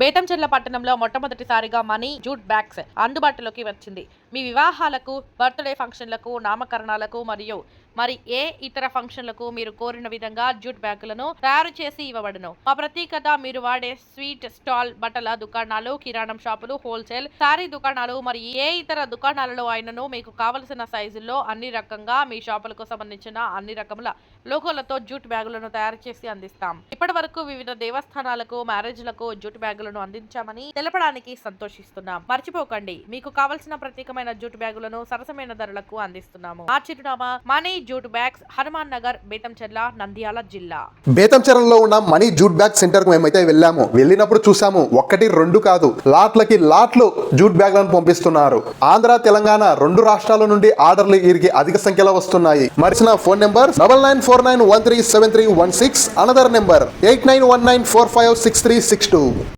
బేతంచెర్ల పట్టణంలో మొట్టమొదటిసారిగా money jute bags అందుబాటులోకి వచ్చింది. మీ వివాహాలకు బర్త్డే ఫంక్షన్లకు నామకరణాలకు మరియు మరి ఏ ఇతర ఫంక్షన్లకు మీరు కోరిన విధంగా జూట్ బ్యాగులను తయారు చేసి ఇవ్వబడను. మా ప్రత్యేకత మీరు వాడే స్వీట్ స్టాల్ బట్టల దుకాణాలు కిరాణం షాపులు హోల్సేల్ సారీ దుకాణాలు మరి ఏ ఇతర దుకాణాలలో అయినను మీకు కావలసిన సైజుల్లో అన్ని రకంగా మీ షాపులకు సంబంధించిన అన్ని రకముల లోగోలతో జూట్ బ్యాగులను తయారు చేసి అందిస్తాం. ఇప్పటి వరకు వివిధ దేవస్థానాలకు మ్యారేజ్లకు జూట్ బ్యాగులను అందించామని తెలపడానికి సంతోషిస్తున్నాం. మర్చిపోకండి. మీకు కావలసిన ప్రత్యేకమైన జూట్ బ్యాగులను సరసమైన ధరలకు అందిస్తున్నాము. మా చిరునామా money jute bags Hanuman Nagar Betamcherla Nandyal జిల్లా. బేతంచెర్లలో ఉన్న మనీ జూట్ బ్యాగ్ సెంటర్కు మేమైతే వెళ్ళాము. వెళ్ళినప్పుడు చూసాము ఒక్కటి రెండు కాదు లాట్లకి లాట్లు జూట్ బ్యాగ్లను పంపిస్తున్నారు. ఆంధ్ర తెలంగాణ రెండు రాష్ట్రాల నుండి ఆర్డర్లు వీరికి అధిక సంఖ్యలో వస్తున్నాయి. మరిచిన phone number double nine four nine one three seven three one six another number eight nine one nine four five six three six two.